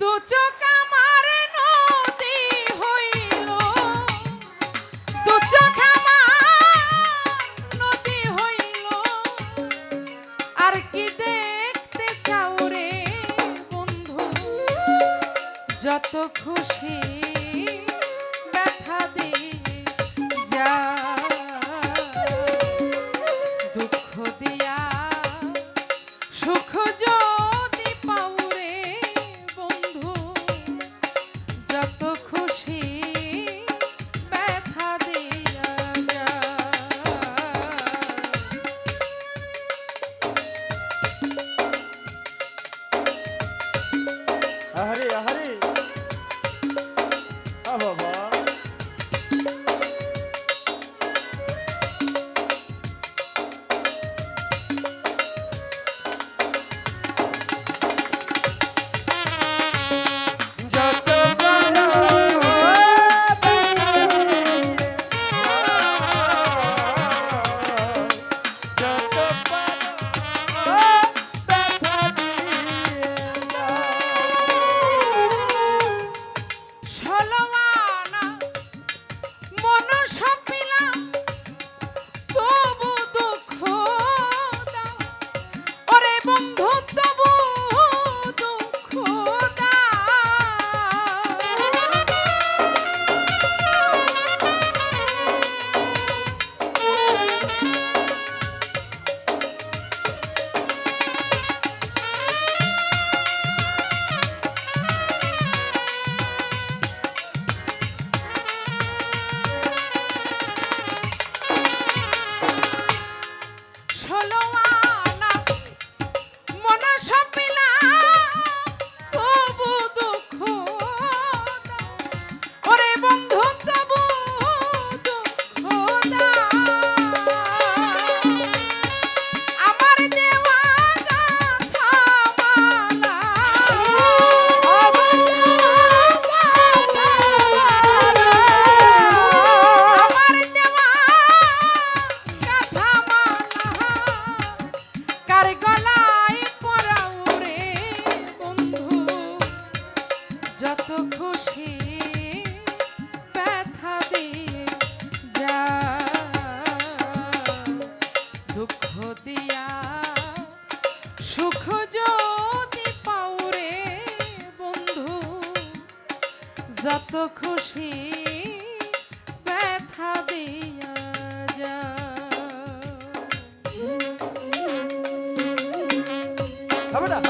দু চোখ যত খুশি ব্যথা দিয়া যা হবে না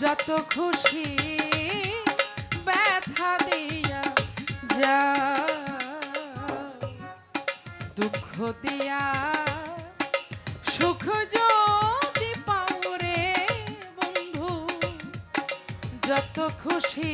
যত খুশি ব্যথা দিয়া যা দুঃখ দিয়া সুখ যদি পাও রে বন্ধু যত খুশি